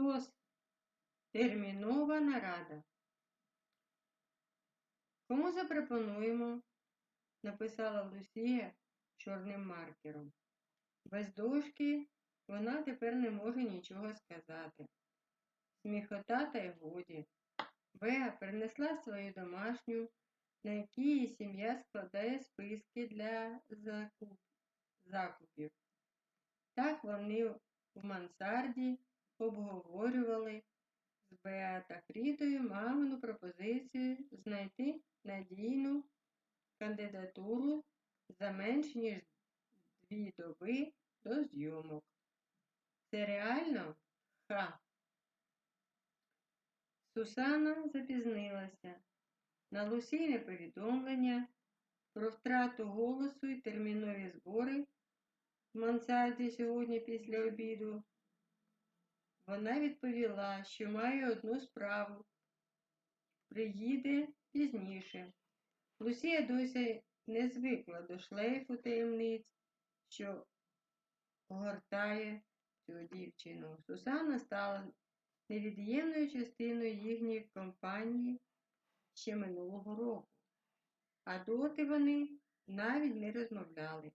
СОС. Термінова нарада. Кому запропонуємо? написала Лусія чорним маркером. Без дошки вона тепер не може нічого сказати. Сміхота та й годі. Беа принесла свою домашню, на якій сім'я складає списки для закуп... закупів. Так вони в мансарді обговорювали з Беа та Фрідою мамину пропозицію знайти надійну кандидатуру за менш ніж дві доби до зйомок. Це реально? Ха. Сусана запізнилася. На Лусійне повідомлення про втрату голосу і термінові збори в мансарді сьогодні після обіду. Вона відповіла, що має одну справу. Приїде пізніше. Лусія досі не звикла до шлейфу таємниць, що огортає цю дівчину. Сусана стала невід'ємною частиною їхньої компанії ще минулого року, а доти вони навіть не розмовляли.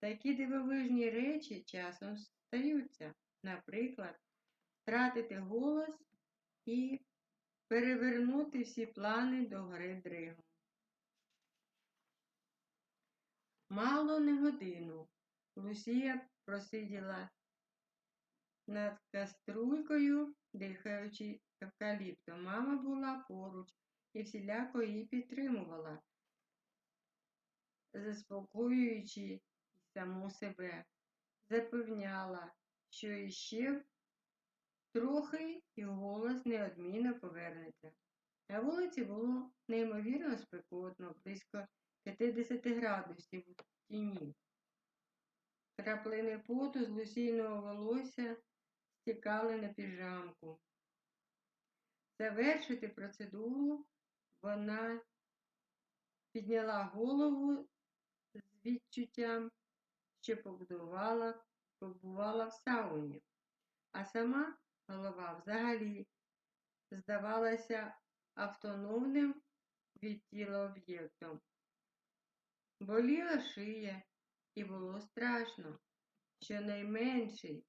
Такі дивовижні речі часом стаються, наприклад, втратити голос і перевернути всі плани до гри дригом. Мало не годину Лусія просиділа над каструлькою, дихаючи евкаліптом. Мама була поруч і всіляко її підтримувала, заспокоюючи саму себе, запевняла, що іще трохи і голос неодмінно повернеться. На вулиці було неймовірно спекотно, близько 50 градусів у тіні. Краплини поту з лусійного волосся стікали на піжамку. Завершити процедуру вона підняла голову з відчуттям, що побудувала, побувала в сауні, а сама голова взагалі здавалася автономним від тіла об'єктом. Боліла шия, і було страшно, що найменший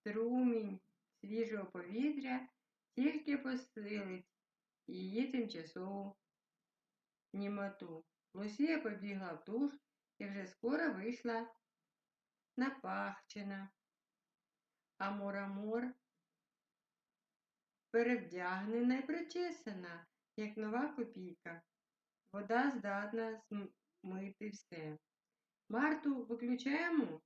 струмінь свіжого повітря тільки посилить її тимчасову німоту. Лусія побігла в душ і вже скоро вийшла напахчена, а Мурамор перевдягнена і причесана, як нова копійка. Вода здатна змити все. Марту виключаємо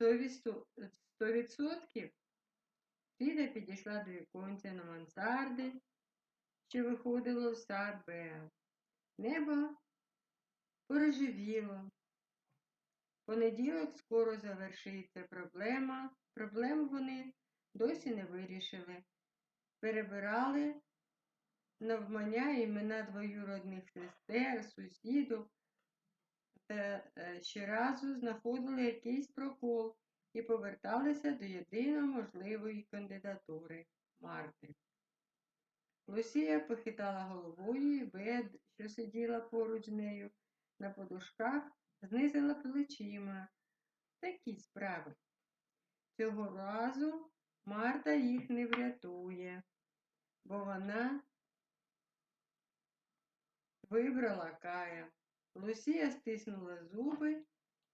100%. Фіда підійшла до віконця на мансарди, що виходило в сад Беа. Небо порожевіло. Понеділок скоро завершиться проблема. Проблему вони досі не вирішили. Перебирали навмання імена двоюродних сестер, сусідів та е, щоразу знаходили якийсь прокол і поверталися до єдино можливої кандидатури Марти. Лусія похитала головою і бед, що сиділа поруч з нею на подушках, знизила плечима. Такі справи. Цього разу Марта їх не врятує, бо вона вибрала Кая. Лусія стиснула зуби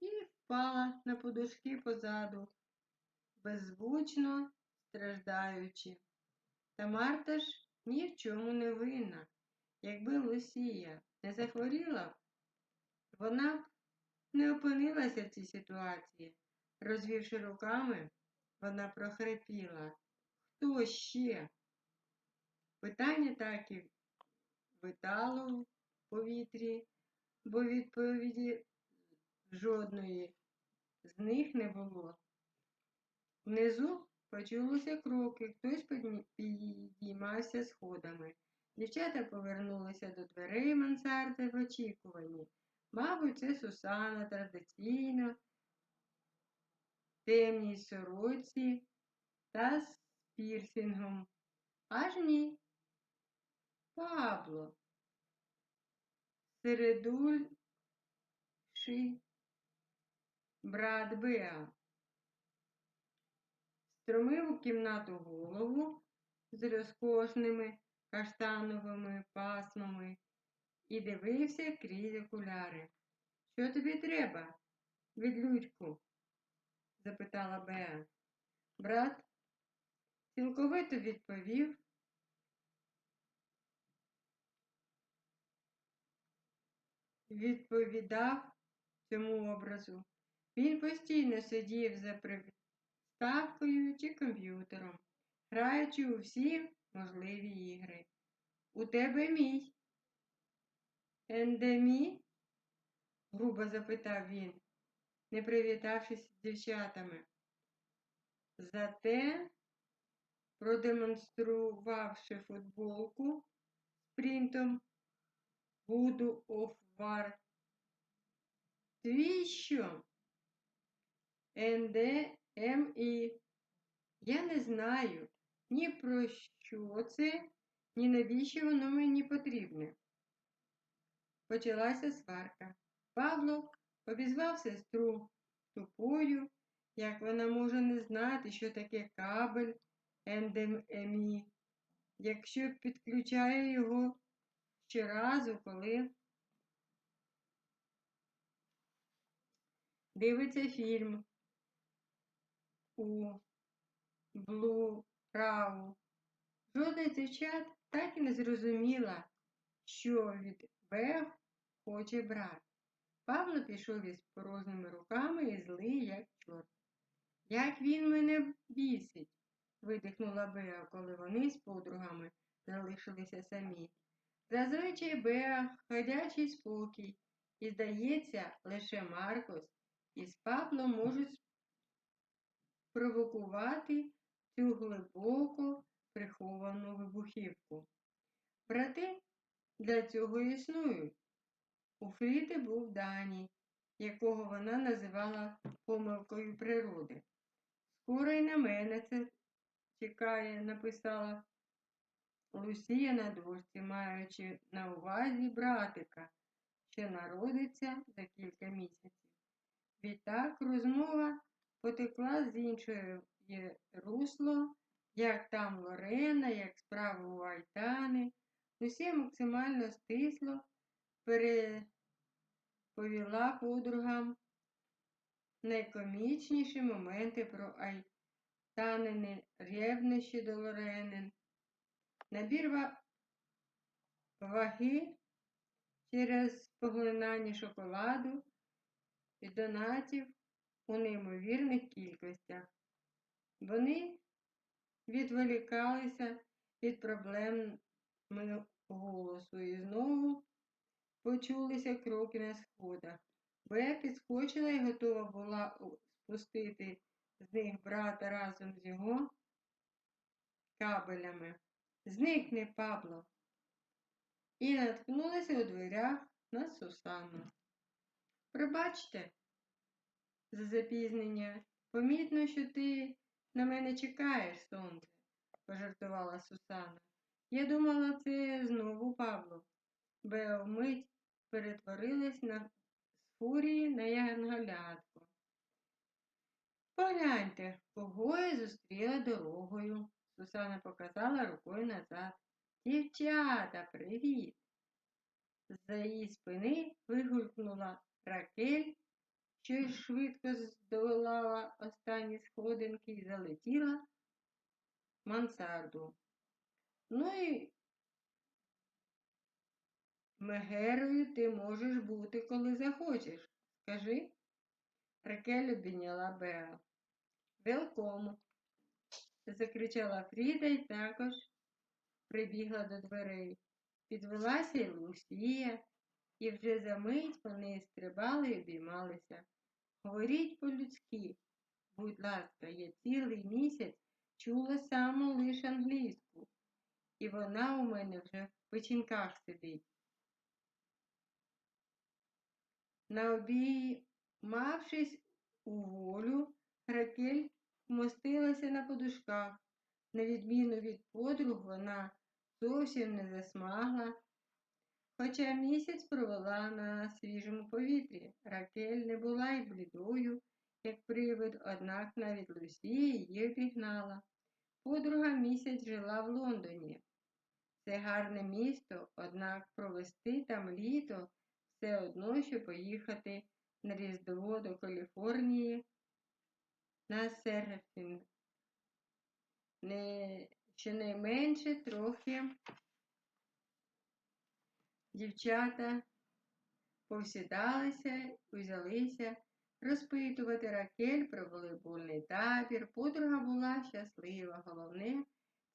і впала на подушки позаду, беззвучно страждаючи. Та Марта ж ні в чому не винна. Якби Лусія не захворіла, вона б не опинилася в цій ситуації. Розвівши руками, вона прохрипіла. Хто ще? Питання так і витало в повітрі, бо відповіді жодної з них не було. Внизу почулися кроки, хтось підіймався сходами. Дівчата повернулися до дверей мансарди в очікуванні. Мабуть, це Сусана традиційно, темній сороці та з пірсингом. Аж ні. Пабло. Середульший брат Беа. Стромив у кімнату голову з розкошними каштановими пасмами і дивився крізь окуляри. Що тобі треба, відлюдьку? Запитала Беа. Брат цілковито відповів. Відповідав цьому образу. Він постійно сидів за приставкою чи комп'ютером, граючи у всі можливі ігри. У тебе мій. Ендемі? грубо запитав він, не привітавшись з дівчатами. Зате, продемонструвавши футболку з принтом Voodoo of War, твій що? НДМІ. Я не знаю ні про що це, ні навіщо воно мені потрібне. Почалася сварка. Павло обізвав сестру тупою, як вона може не знати, що таке кабель НДМІ, якщо підключає його щоразу, коли дивиться фільм у Блурау. Жодна дівчат так і не зрозуміла, що від Бех хоче брат. Павло пішов із порожніми руками і злий, як чорт. Як він мене бісить, видихнула Беа, коли вони з подругами залишилися самі. Зазвичай Беа ходячий спокій, і, здається, лише Маркос із Павлом можуть провокувати цю глибоко приховану вибухівку. Брати для цього існують. У Фріди був Дані, якого вона називала помилкою природи. Скоро й на мене це чекає, написала Лусія на дошці, маючи на увазі братика, що народиться за кілька місяців. Відтак розмова потекла з іншої русло, як там Лорена, як справи у Айтани. Усе максимально стисло переповіла подругам найкомічніші моменти про Айтанини ревнощі до Лоренин. Набір ваги через поглинання шоколаду і донатів у неймовірних кількостях. Вони відволікалися від проблем голосу і знову почулися кроки на сходах. Бея підскочила і готова була спустити з них брата разом з його кабелями. Зникни, Пабло. І наткнулася у дверях на Сусанну. Пробачте, за запізнення. Помітно, що ти на мене чекаєш, сонце, пожартувала Сусана. Я думала, це знову Павло. Бео вмить перетворилась на фурії на янголятку. Погляньте, кого я зустріла дорогою. Сусана показала рукою назад. Дівчата, привіт! З-за її спини вигулькнула Ракель що швидко здолала останні сходинки і залетіла в мансарду. Ну і Мегерою ти можеш бути, коли захочеш. Скажи, Ракель обійняла Беа. Велкому, закричала Фріда і також прибігла до дверей. Підвелася й Лусія, і вже за мить вони стрибали і обіймалися. Говоріть по-людськи, будь ласка, я цілий місяць чула саму лише англійську, і вона у мене вже в печінках сидить. На обіймавшись у волю, Ракель вмостилася на подушках. На відміну від подруг, вона зовсім не засмагла, хоча місяць провела на свіжому повітрі. Ракель не була й блідою, як привид, однак навіть Лусія її обігнала. Подруга місяць жила в Лондоні. Це гарне місто, однак провести там літо все одно, що поїхати на Різдво до Каліфорнії на серфінг. Не, щонайменше трохи дівчата повсідалися, узялися розпитувати Ракель про волейбольний табір. Подруга була щаслива. Головне,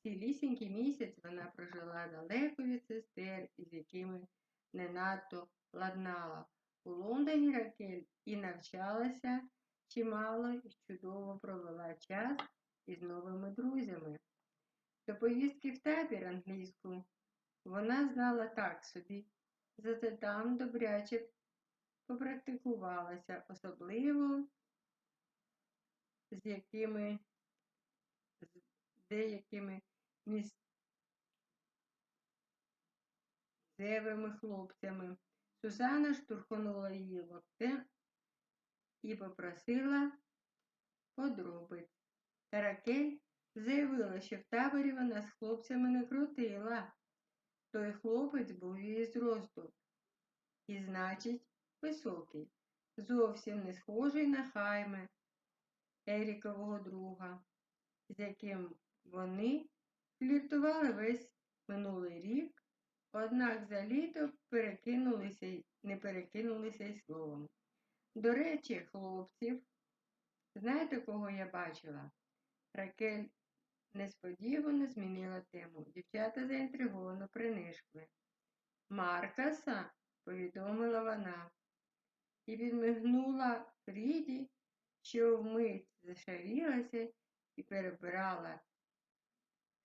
цілісінький місяць вона прожила далеко від сестер, із якими не надто ладнала. У Лондоні Ракель і навчалася чимало і чудово провела час із новими друзями. До поїздки в табір англійську вона знала так собі, зате там добряче попрактикувалася, особливо з якими з деякими місцевими хлопцями. Сузана штурхнула її локтем і попросила подробиць. Та Ракель заявила, що в таборі вона з хлопцями не крутила. Той хлопець був її зросту. І, значить, високий, зовсім не схожий на хайме Ерікового друга, з яким вони фліртували весь минулий рік, однак за літо перекинулися, не перекинулися й словом. До речі, хлопців, знаєте, кого я бачила? Ракель несподівано змінила тему. Дівчата заінтриговано принишкли. Маркаса, повідомила вона, і підмигнула Фріді, що вмить зашарілася і перебирала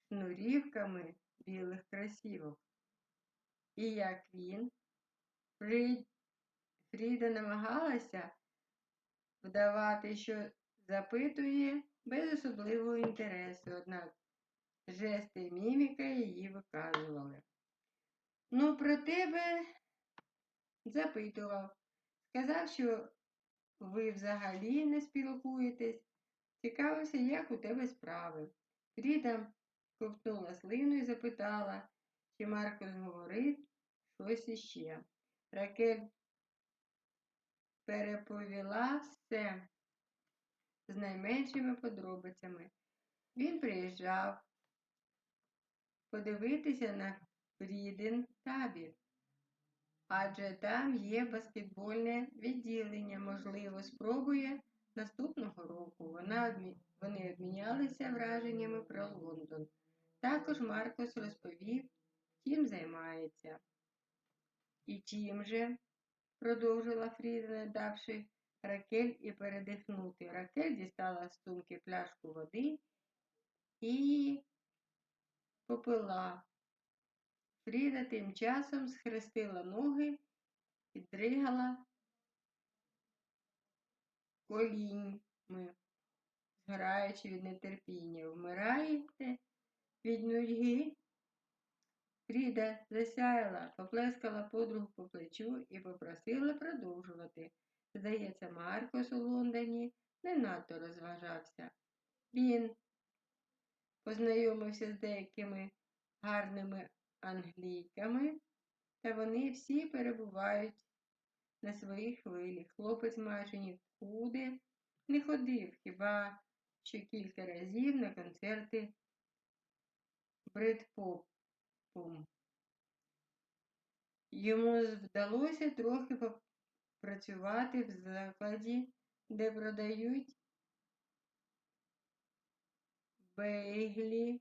шнурівками білих красівок. І як він, Фрід... Фріда намагалася вдавати, що запитує без особливого інтересу, однак жести і міміка її виказували. Ну, про тебе запитував. Сказав, що ви взагалі не спілкуєтесь. Цікавився, як у тебе справи. Фріда ковтнула слину і запитала, чи Маркос говорить щось іще. Ракель переповіла все з найменшими подробицями. Він приїжджав подивитися на Фрідин табір, адже там є баскетбольне відділення, можливо, спробує наступного року. Вона, Вони обмінялися враженнями про Лондон. Також Маркос розповів, чим займається. І чим же, продовжила Фріда, давши Ракель і передихнути. Ракель дістала з сумки пляшку води і попила. Фріда тим часом схрестила ноги і дригала коліньми, згораючи від нетерпіння. Вмираєте від нудьги. Фріда засяяла, поплескала подругу по плечу і попросила продовжувати. Здається, Маркос у Лондоні не надто розважався. Він познайомився з деякими гарними англійками, та вони всі перебувають на своїй хвилі. Хлопець майже нікуди не ходив, хіба що кілька разів на концерти бритпопом. Йому вдалося трохи працювати в закладі, де продають бейглі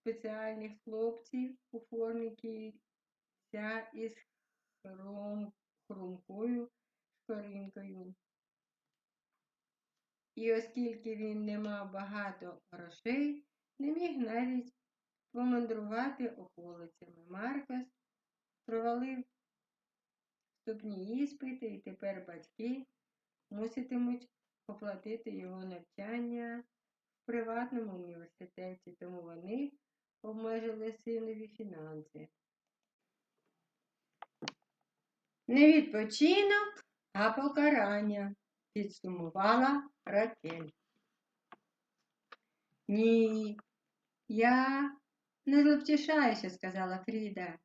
спеціальних хлопців у формі кільця із хром, хрумкою шкоринкою. І оскільки він не мав багато грошей, не міг навіть помандрувати околицями. Маркос провалив вступні іспити, і тепер батьки муситимуть оплатити його навчання в приватному університеті, тому вони обмежили синові фінанси. Не відпочинок, а покарання, підсумувала Ракель. Ні, я не зловтішаюся, сказала Фріда.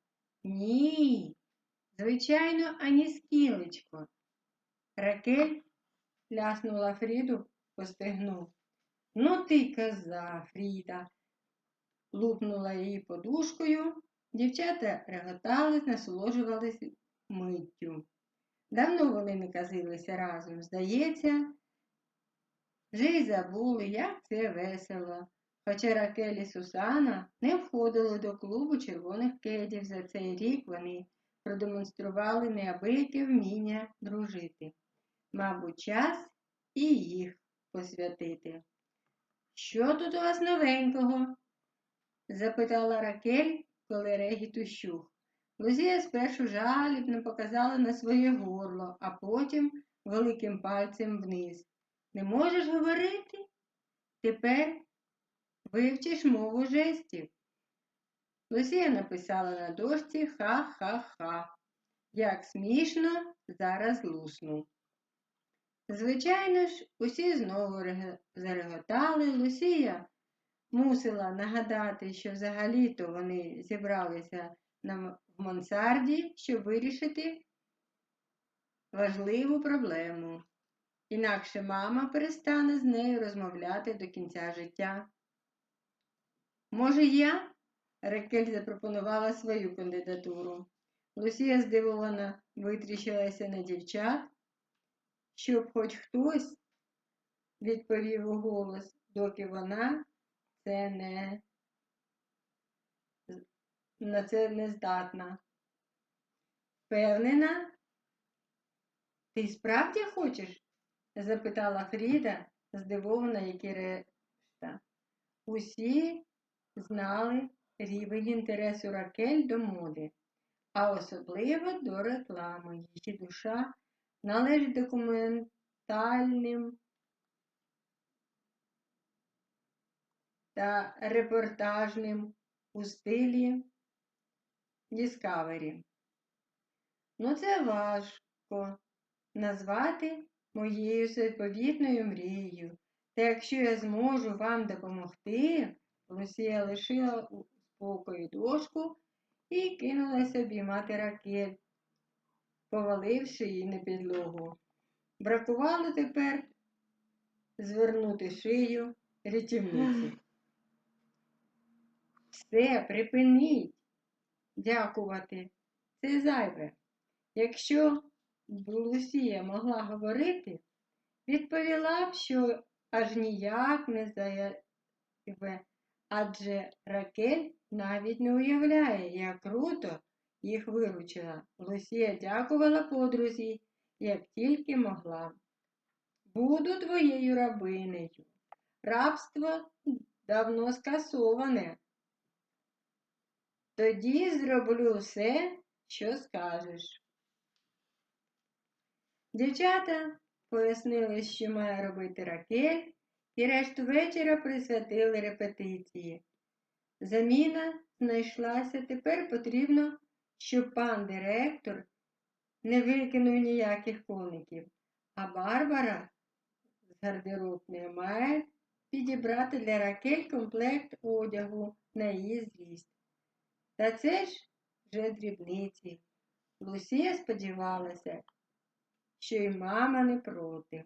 Ні, звичайно, ані скілечко. Ракель ляснула Фріду по стегну. Ну ти коза, Фріда. Лупнула її подушкою. Дівчата реготали, насолоджувались миттю. Давно вони не казилися разом, здається, вже й забули, як це весело. Хоча Ракель і Сусана не входили до клубу червоних кедів, за цей рік вони продемонстрували неабияке вміння дружити. Мабуть, час і їх посвятити. Що тут у вас новенького? запитала Ракель, коли регіт ущух. Лузія спершу жалібно показала на своє горло, а потім великим пальцем вниз. Не можеш говорити? Тепер вивчиш мову жестів. Лусія написала на дошці ха-ха-ха. Як смішно, зараз лусну. Звичайно ж, усі знову зареготали. Лусія мусила нагадати, що взагалі-то вони зібралися на мансарді, щоб вирішити важливу проблему. Інакше мама перестане з нею розмовляти до кінця життя. Може, я? Рекель запропонувала свою кандидатуру. Лусія здивовано витріщилася на дівчат, щоб хоч хтось відповів у голос, доки вона це не на це не здатна. Впевнена? Ти справді хочеш? запитала Фріда, здивована, як і решта. Усі знали рівень інтересу Ракель до моди, а особливо до реклами. Її душа належить документальним та репортажним у стилі Discovery. Ну, це важко назвати моєю заповітною мрією. Та якщо я зможу вам допомогти, Лусія лишила у спокої дошку і кинулася обіймати ракет, поваливши її на підлогу. Бракувало тепер звернути шию рятівниці. Все, припиніть дякувати. Це зайве. Якщо б Лусія могла говорити, відповіла б, що аж ніяк не зайве, адже Ракель навіть не уявляє, як круто їх виручила. Лусія дякувала подрузі, як тільки могла. Буду твоєю рабинею. Рабство давно скасоване. Тоді зроблю все, що скажеш. Дівчата пояснили, що має робити ракель, і решту вечора присвятили репетиції. Заміна знайшлася, тепер потрібно, щоб пан директор не викинув ніяких коників, а Барбара з гардеробної має підібрати для ракель комплект одягу на її зріст. Та це ж вже дрібниці. Лусія сподівалася, що й мама не проти.